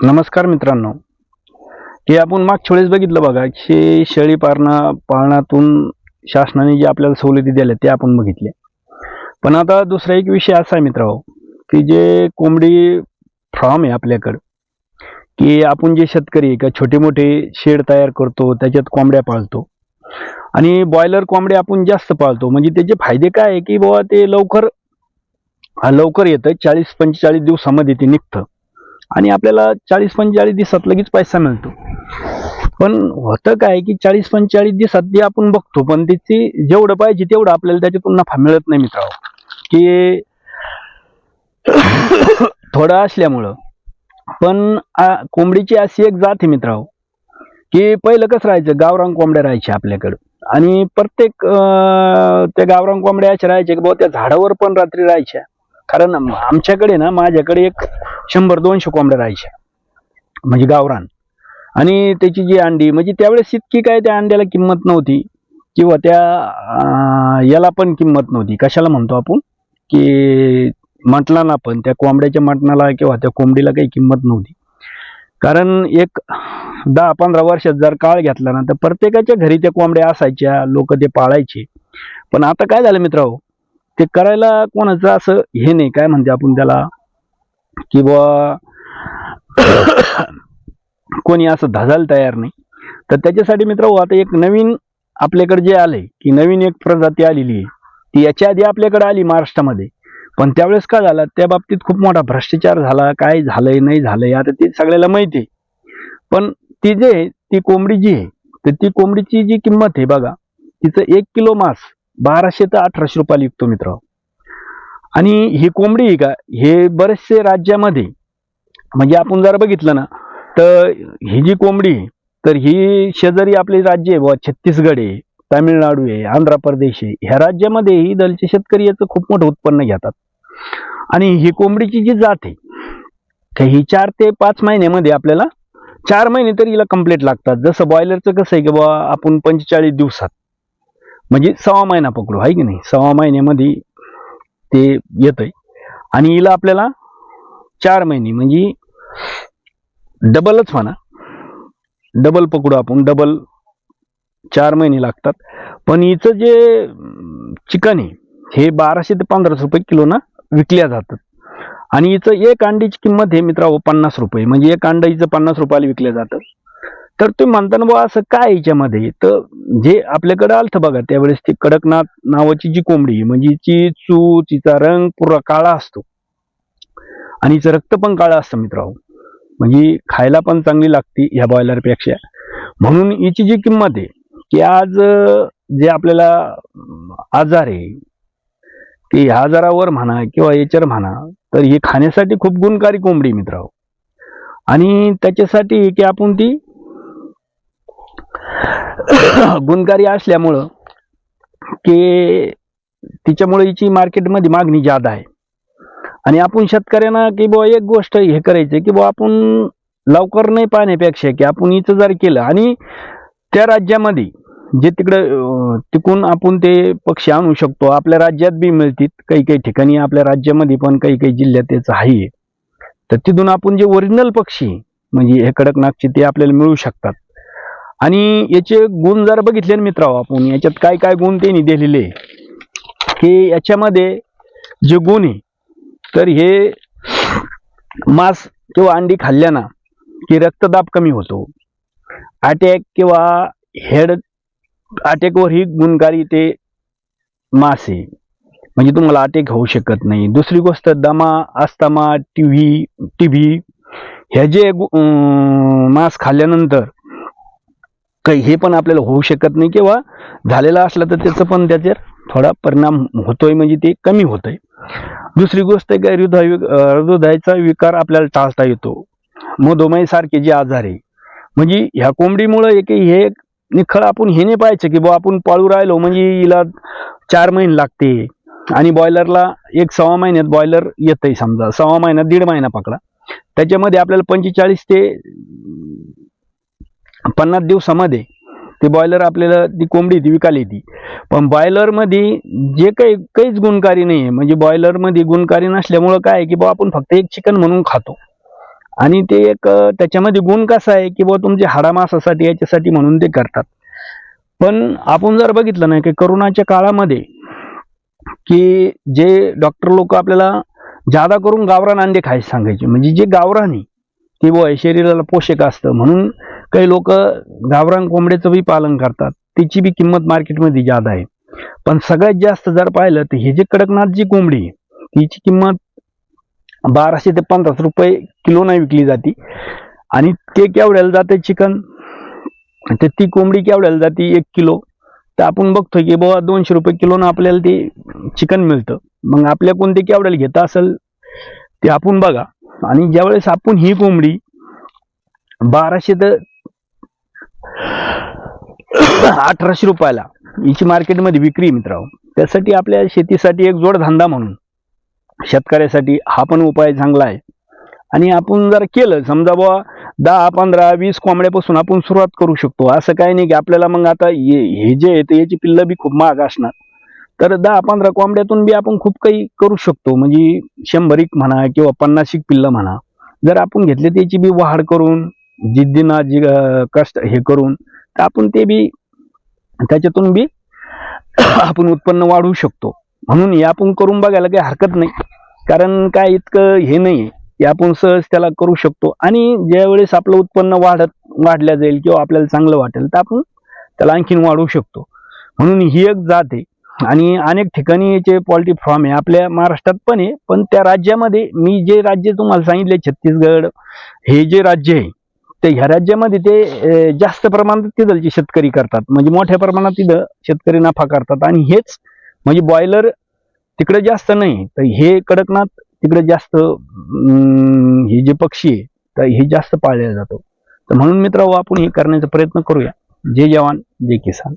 नमस्कार मित्रांनो. हे आपण मागच्या वेळेस बघितलं बघा की शेळी पारणा पालनातून शासनाने जे आपल्याला सवलती दिल्या ते आपण बघितले पण आता दुसरा एक विषय असा आहे मित्रांनो की जे कोंबडी फार्म आहे आपल्याकडं की आपण जे शेतकरी आहे का छोटे मोठे शेड तयार करतो त्याच्यात कोंबड्या पाळतो. आणि बॉयलर कोंबड्या आपण जास्त पाळतो. म्हणजे त्याचे फायदे काय आहे की बाबा ते लवकर हा, लवकर येतं चाळीस पंचेचाळीस दिवसामध्ये ते निघतं. आणि आपल्याला चाळीस पंचेचाळीस दिवसात लगेच पैसा मिळतो. पण होतं काय की चाळीस पंचेचाळीस दिवसात जे आपण बघतो पण त्याची जेवढं पाहिजे तेवढं आपल्याला त्याच्यातून नफा मिळत नाही मित्रांनो. की थोडं असल्यामुळं. पण कोंबडीची अशी एक जात आहे मित्रांनो की पहिलं कसं राहायचं गावरांग कोंबड्या राहायच्या आपल्याकडं. आणि प्रत्येक त्या गावरांग कोंबड्या अशा राहायच्या की बाबा त्या झाडावर पण रात्री राहायच्या. कारण आमच्याकडे ना माझ्याकडे एक शंभर दोनशे कोंबड्या राहायच्या. म्हणजे गावरान. आणि त्याची जी अंडी म्हणजे त्यावेळेस इतकी काय त्या अंड्याला किंमत नव्हती. किंवा त्या याला पण किंमत नव्हती. कशाला म्हणतो आपण? की मटणाला पण त्या कोंबड्याच्या मटणाला किंवा त्या कोंबडीला काही किंमत नव्हती. कारण एक दहा पंधरा वर्षात जर काळ घेतला ना तर प्रत्येकाच्या घरी त्या कोंबड्या असायच्या लोक ते पाळायचे. पण आता काय झालं मित्रांनो? ते करायला कोणाचं असं हे नाही. काय म्हणते आपण त्याला? की बुवा कोणी असं धजायला तयार नाही. तर त्याच्यासाठी मित्र आता एक नवीन आपल्याकडे जे आलंय की नवीन एक प्रजाती आलेली आहे ती याच्या आधी आपल्याकडे आली महाराष्ट्रामध्ये. पण त्यावेळेस काय झालं? त्या बाबतीत खूप मोठा भ्रष्टाचार झाला. काय झालंय नाही झालंय? आता ते सगळ्याला माहिती आहे. पण ती जे आहे, ती कोंबडी जी आहे तर ती कोंबडीची जी किंमत आहे बघा तिचं एक किलो मांस बाराशे ते अठराशे रुपयाला विकतो मित्र. आणि ही कोंबडी आहे का हे बरेचसे राज्यामध्ये म्हणजे आपण जर बघितलं ना तर ही जी कोंबडी तर ही शेजारी आपले राज्य आहे बुवा छत्तीसगड आहे तामिळनाडू आहे आंध्र प्रदेश आहे. ह्या राज्यामध्ये ही दलचे शेतकरी याचं खूप मोठं उत्पन्न घेतात. आणि ही कोंबडीची जी जात आहे तर ही चार ते पाच महिन्यामध्ये आपल्याला चार महिने तरी हिला कंप्लीट लागतात. जसं बॉयलरचं कसं आहे की बुवा आपण पंचेचाळीस दिवसात म्हणजे सव्वा महिना पकडू आहे की नाही? सव्वा महिन्यामध्ये ते येतंय. आणि हिला आपल्याला चार महिने म्हणजे डबलच म्हणा. डबल पकडू आपण डबल चार महिने लागतात. पण हिचं जे चिकन आहे हे बाराशे ते पंधराशे रुपये किलोनं विकल्या जातात. आणि हिचं एक अंडीची किंमत हे मित्रांनो पन्नास रुपये. म्हणजे एक अंडा हिचं पन्नास रुपयाला विकलं जातं तर तुम्ही म्हणताना बुवा असं काय याच्यामध्ये? तर जे आपल्याकडे आलतं बघा त्यावेळेस ती कडकनाथ नावाची जी कोंबडी म्हणजे ची चू तिचा रंग पुरा काळा असतो. आणि हिचं रक्त पण काळं असतं मित्रांनो. म्हणजे खायला पण चांगली लागते ह्या बॉयलरपेक्षा म्हणून हिची जी किंमत आहे की आज जे आपल्याला आजार आहे की ह्या आजारावर म्हणा किंवा याच्यावर म्हणा तर हे खाण्यासाठी खूप गुणकारी कोंबडी मित्रांनो. आणि त्याच्यासाठी की आपण ती गुणकारी असल्यामुळं की तिच्यामुळे हिची मार्केटमध्ये मागणी जादा आहे. आणि आपण शेतकऱ्यांना की बुवा एक गोष्ट हे करायचं की बुवा आपण लवकर नाही पाहण्यापेक्षा की आपण हिचं जर केलं आणि त्या राज्यामध्ये जे तिकडं तिकून आपण ते पक्षी आणू शकतो आपल्या राज्यात बी मिळतील काही काही ठिकाणी आपल्या राज्यामध्ये पण काही काही जिल्ह्यात त्याचं आहे. तर तिथून आपण जे ओरिजिनल पक्षी म्हणजे हे कडकनाथचे ते आपल्याला मिळू शकतात. आणि याचे गुण जर बघितले ना मित्र आपण याच्यात काय काय गुण त्यांनी दिलेले हे की याच्यामध्ये जे गुण आहे तर हे मांस किंवा अंडी खाल्ल्यानं की रक्तदाब कमी होतो. अटॅक किंवा हेड अटॅकवर ही गुणकारी ते मास आहे. म्हणजे तुम्हाला अटॅक होऊ शकत नाही. दुसरी गोष्ट दमा अस्थमा टी व्ही हे जे मांस खाल्ल्यानंतर काही हे पण आपल्याला होऊ शकत नाही किंवा झालेला असला तर त्याचं पण त्याच्यावर थोडा परिणाम होतोय म्हणजे ते कमी होतंय. दुसरी गोष्ट काय हृदय हृदयाचा विकार आपल्याला टाळता येतो. मधुमेह सारखे जे आजार आहे म्हणजे ह्या कोंबडीमुळं एक हे निखळ आपण हे नाही पाहायचं की बुवा आपण पाळू राहिलो म्हणजे हिला चार महिने लागते आणि बॉयलरला एक सव्वा महिन्यात बॉयलर येतंय समजा सव्वा महिन्यात दीड महिना पकडा. त्याच्यामध्ये आपल्याला पंचेचाळीस ते पन्नास दिवसामध्ये ते बॉयलर आपल्याला ती कोंबडी ती विकायला येते पण बॉयलरमध्ये जे काही काहीच गुणकारी नाही आहे म्हणजे बॉयलरमध्ये गुणकारी नसल्यामुळं काय आहे की बुवा आपण फक्त एक चिकन म्हणून खातो. आणि ते एक त्याच्यामध्ये गुण कसा आहे की बुवा तुमच्या हाडामासासाठी याच्यासाठी म्हणून ते करतात. पण आपण जर बघितलं ना की करोनाच्या काळामध्ये की जे डॉक्टर लोक आपल्याला जादा करून गावरान अंडे खायचे सांगायचे. म्हणजे जे गावरान आहे ते बुवा हे शरीराला पोषक असतं म्हणून काही लोक गावरान कोंबड्याचं बी पालन करतात. त्याची बी किंमत मार्केटमध्ये जादा आहे. पण सगळ्यात जास्त जर पाहिलं तर हे जे कडकनाथ जी कोंबडी आहे, तिची किंमत बाराशे ते पंधराशे रुपये किलो नाही विकली जाते. आणि ते केवढ्याला जाते चिकन? तर ती कोंबडी केवढ्याला जाते? एक किलो. तर आपण बघतोय की बाबा दोनशे रुपये किलोनं आपल्याला ते चिकन मिळतं. मग आपल्या कोणते केवढ्याला घेता असेल ते आपण बघा. आणि ज्यावेळेस आपण ही कोंबडी बाराशे तर अठराशे रुपयाला. हिची मार्केटमध्ये विक्री आहे मित्रांनो. त्यासाठी आपल्या शेतीसाठी एक जोडधंदा म्हणून. शेतकऱ्यासाठी हा पण उपाय चांगला आहे. आणि आपण जर केलं समजा बुवा दहा पंधरा वीस कोंबड्यापासून आपण सुरुवात करू शकतो. असं काही नाही की आपल्याला मग आता हे हे जे आहे ते याची पिल्लं बी खूप महाग असणार. तर दहा पंधरा कोंबड्यातून बी आपण खूप काही करू शकतो. म्हणजे शंभरीक म्हणा किंवा पन्नाशिक पिल्लं म्हणा. जर आपण घेतले त्याची बी वाढ करून जिद्दीना जी कष्ट हे करून तर आपण ते बी त्याच्यातून बी आपण उत्पन्न वाढवू शकतो. म्हणून हे आपण करून बघायला काही हरकत नाही. कारण काय इतकं हे नाही आहे. की आपण सहज त्याला करू शकतो. आणि ज्यावेळेस आपलं उत्पन्न वाढत वाढल्या जाईल किंवा आपल्याला चांगलं वाटेल तर आपण त्याला आणखीन वाढवू शकतो. म्हणून ही एक जात आहे. आणि अनेक ठिकाणी याचे पॉल्ट्री फार्म आहे. आपल्या महाराष्ट्रात पण आहे. पण त्या राज्यामध्ये मी जे राज्य तुम्हाला सांगितले छत्तीसगड हे जे राज्य आहे ते ह्या राज्यामध्ये ते जास्त प्रमाणात तिथलचे शेतकरी करतात. म्हणजे मोठ्या प्रमाणात तिथं शेतकरी नफा करतात. आणि हेच म्हणजे बॉयलर तिकडे जास्त नाही. तर हे कडकनाथ तिकडे जास्त हे जे पक्षी आहे तर हे जास्त पाळले जातो. तर म्हणून मित्र आपण हे करण्याचा प्रयत्न करूया. जय जवान जय किसान.